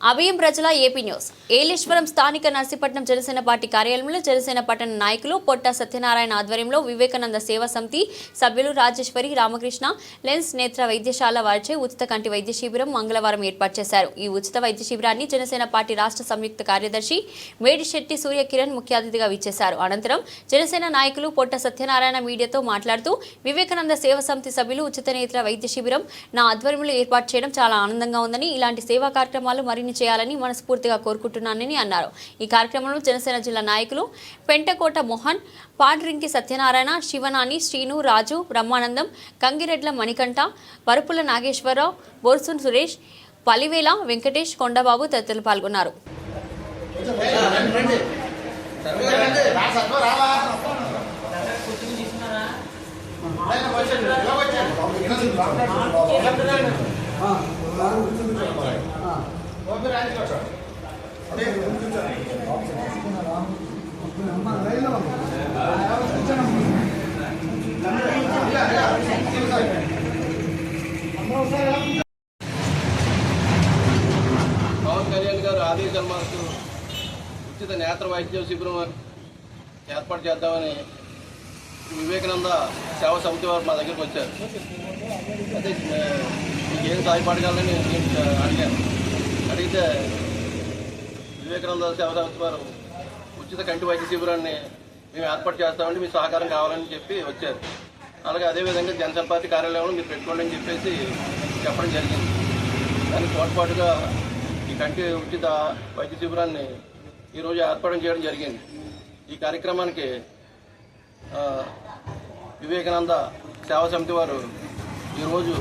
అభయం ప్రజల AP news. Yeleswaram స్థానిక Narsipatnam Janasena party కార్యాలయంలో జనసేన పట్టణ నాయకులు పొట్ట సత్యనారాయణ ఆధ్వర్యంలో వివేకానంద సేవా సమితి సభ్యులు రాజేశ్వరి రామకృష్ణ లెన్స్ నేత్ర వైద్యశాల వారిచే ఉచిత కంటి వైద్య శిబిరం మంగళవారం ఏర్పాటు చేశారు. ఈ ఉచిత వైద్య శిబిరాన్ని జనసేన పార్టీ రాష్ట్ర సంయుక్త కార్యదర్శి మేడిశెట్టి సూర్యకిరణ్ ముఖ్య అతిథిగా విచ్చేశారు. అనంతరం జనసేన నాయకులు పొట్ట సత్యనారాయణ మీడియాతో మాట్లాడుతూ వివేకానంద సేవా సమితి సభ్యులు ఉచిత నేత్ర వైద్య శిబిరం నా ఆధ్వర్యంలో ఏర్పాటు చేయడం చాలా ఆనందంగా ఉందని ఇలాంటి సేవా కార్యక్రమాలు మరిన్ని చేయాలని మనస్ఫూర్తిగా కోరుకుంటున్నానని అన్నారు. ఈ కార్యక్రమంలో జనసేన జిల్లా నాయకులు పెంటకోట మోహన్ పాడ్రింకి సత్యనారాయణ శివనాని శ్రీను రాజు బ్రహ్మానందం కంగిరెడ్ల మణికంఠ పరుపుల నాగేశ్వరరావు బోర్సున్ సురేష్ పలివేల వెంకటేష్ కొండబాబు తదితరులు పాల్గొన్నారు. పవన్ కళ్యాణ్ గారు ఆదేశాల మేరకు ఉచిత నేత్ర వైద్య శిబిరం ఏర్పాటు చేద్దామని వివేకానంద సేవా సమితి వారు మా దగ్గరికి వచ్చారు. అయితే ఆ, మీకు ఏం నేను అడిగాను. అడిగితే వివేకానంద సేవ సమితి వారు ఉచిత కంటి వైద్య శిబిరాన్ని మేము ఏర్పాటు చేస్తామంటే మీ సహకారం కావాలని చెప్పి వచ్చారు. అలాగే అదేవిధంగా జనసేన పార్టీ కార్యాలయంలో మీరు పెట్టుకోండి అని చెప్పేసి చెప్పడం జరిగింది. దానికి తోడ్పాటుగా ఈ కంటి ఉచిత వైద్య శిబిరాన్ని ఈరోజు ఏర్పాటు చేయడం జరిగింది. ఈ కార్యక్రమానికి వివేకానంద సేవా సమితి వారు ఈరోజు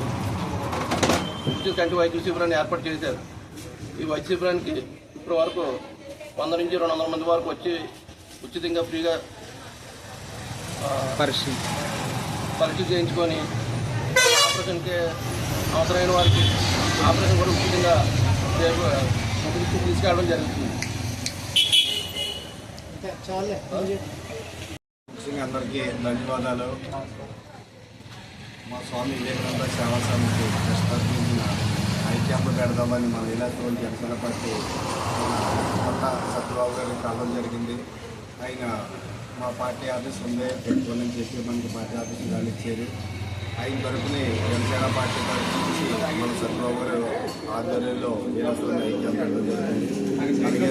ఉచిత కంటి వైద్య శిబిరాన్ని ఏర్పాటు చేశారు. ఈ వైద్య శిబిరానికి ఇప్పటి వరకు వంద నుంచి రెండు వందల మంది వరకు వచ్చి ఉచితంగా ఫ్రీగా పరిస్థితి పరీక్ష చేయించుకొని ఆపరేషన్కి అవసరమైన వారికి ఆపరేషన్ కూడా ఉచితంగా తీసుకెళ్ళడం జరుగుతుంది. అందరికీ ధన్యవాదాలు. మా స్వామి వివేకానంద సేవా సమితి ప్రస్తావించిన ఐక్యాంపు పెడదామని మన ఇలాంటి జనసేన పార్టీ కొత్త సత్యబాబు గారికి కలవడం జరిగింది. ఆయన మా పార్టీ ఆఫీస్ ఉందే పెట్టుకోవాలని చెప్పి మనకి పార్టీ ఆఫీస్ గాలి ఇచ్చేది. ఆయన తరఫుని జనసేన పార్టీ తరఫు నుంచి మన సత్యబాబు గారు ఆధ్వర్యంలో ఈరోజు ఐక్యాంపు పెట్టడం జరిగింది. అలాగే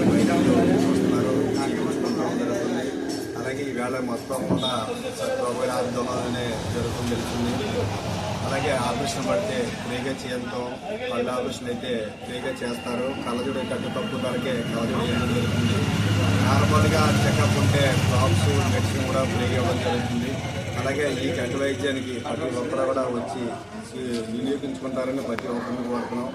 అలాగే ఈవేళ మొత్తం కూడా సత్యబాబు గారి ఆందోళననే జరుగుతుంది. తెలుస్తుంది అలాగే ఆపరేషన్ పడితే ఫ్రీగా చేయడం కళ్ళ ఆపరేషన్ అయితే ఫ్రీగా చేస్తారు. కళ్ళజోడు కట్టు తక్కువ ధరకే కళ్ళజోడు జరుగుతుంది. నార్మల్గా చెకప్ ఉంటే ప్రాప్స్ మెడిసిన్ కూడా ఫ్రీగా ఇవ్వడం జరుగుతుంది. అలాగే ఈ కంటి వైద్యానికి ప్రతి ఒక్కరు కూడా వచ్చి వినియోగించుకుంటారని ప్రతి ఒక్కరిని కోరుతున్నాం.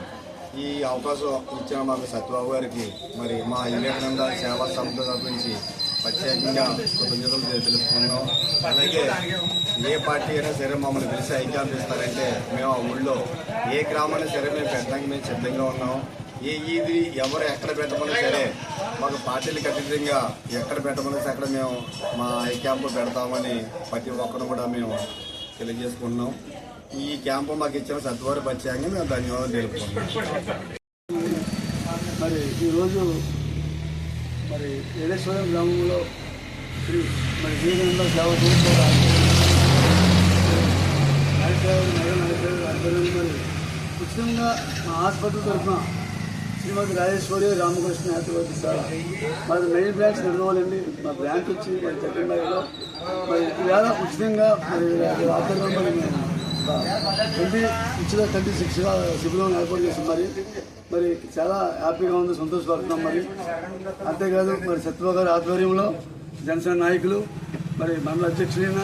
ఈ అవకాశం ఇచ్చిన మాకు సత్యబాబు గారికి మరి మా వివేకానంద సేవా సంస్థ తప్పించి ప్రత్యేకంగా కృతజ్ఞతలు తె- అలాగే ఏ పార్టీ అయినా సరే మమ్మల్ని పిలిచి ఐక్యాలు ఇస్తారంటే మేము ఆ ఊళ్ళో ఏ గ్రామాన్ని సరే మేము పెట్టడానికి మేము సిద్ధంగా ఉన్నాం. ఏ ఇది ఎవరు ఎక్కడ పెట్టమన్నా సరే మాకు పార్టీలకు అతీతంగా ఎక్కడ పెట్టమన్నా సరే అక్కడ మేము మా ఐ క్యాంపు పెడతామని ప్రతి ఒక్కరు కూడా మేము తెలియజేసుకుంటున్నాం. ఈ క్యాంపు మాకు ఇచ్చిన సత్వారు ప్రత్యేకంగా మేము ధన్యవాదాలు తెలుపుకుంటున్నాం. మరి ఈరోజు మరి ఏలేశ్వరం గ్రామంలో శ్రీ మరి జీవితంలో సేవ చేసుకోవాలి మరి ఉచితంగా మా ఆసుపత్రి తరఫున శ్రీమతి రాజేశ్వరి రామకృష్ణ హైదవర్ మరి మెయిన్ బ్రాంచ్ నిర్మలండి మా బ్రాంచ్ వచ్చి మరి సెకండరీలో మరి ఈవేళ ఉచితంగా మరి వీళ్ళ ఆధ్వర్యంలో ట్వంటీ ఉచిత ట్వంటీ సిక్స్ శిబిరం ఏర్పాటు చేస్తాం మరి. మరి చాలా హ్యాపీగా ఉంది సంతోషపడుతున్నాం మరి. అంతేకాదు మరి సత్యబాబు గారి ఆధ్వర్యంలో జనసేన నాయకులు మరి మండల అధ్యక్షులైన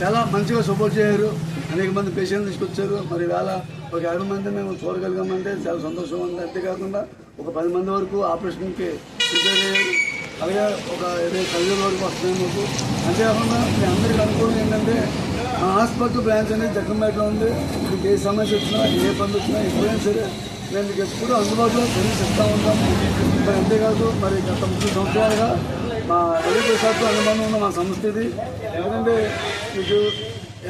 చాలా మంచిగా సపోర్ట్ చేయరు అనేక మంది పేషెంట్ తీసుకొచ్చారు. మరి వేళ ఒక యాభై మంది మేము చూడగలిగామంటే చాలా సంతోషం ఉంది. అంతేకాకుండా ఒక పది మంది వరకు ఆపరేషన్కి ప్రిపేర్ అయ్యారు. అలాగే ఒక ఇరవై పదివేల వరకు వస్తున్నాయి మాకు. అంతేకాకుండా మీ అందరికీ అనుకూలం ఏంటంటే మా హాస్పిటల్ బ్రాంచ్ అనేది జగ్గంపేటలో ఉంది. మీకు ఏ సమస్య వచ్చినా ఏ పని వచ్చినా ఎప్పుడైనా సరే మేము మీకు ఎప్పుడు అందుబాటులో సర్వీస్ ఇస్తూ ఉంటాము మరి అంతేకాదు మరి గత ముప్పై సంవత్సరాలుగా మా ఎల్ఐ శాఖతో అనుబంధం ఉన్న మా సంస్థ ఇది. ఎందుకంటే మీకు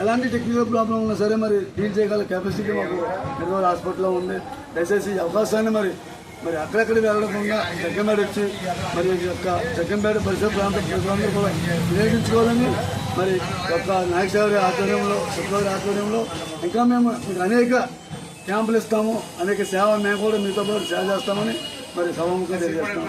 ఎలాంటి టెక్నికల్ ప్రాబ్లం ఉన్నా సరే మరి డీల్ చేయగల కెపాసిటీ మాకు నిర్మల్ హాస్పిటల్లో ఉంది. దయచేసి ఈ అవకాశాన్ని మరి మరి అక్కడక్కడ వెళ్ళకుండా జగ్గంపేట వచ్చి మరి యొక్క జగ్గంపేట పరిసర ప్రాంతం ప్రజలందరూ కూడా వినియోగించుకోవాలని మరి యొక్క నాయకసారి ఆధ్వర్యంలో శుక్రవారి ఆధ్వర్యంలో ఇంకా మేము మీకు అనేక క్యాంపులు ఇస్తాము అనేక సేవ మేము కూడా మీతో పాటు సేవ చేస్తామని మరి సభముఖంగా తెలియజేస్తాము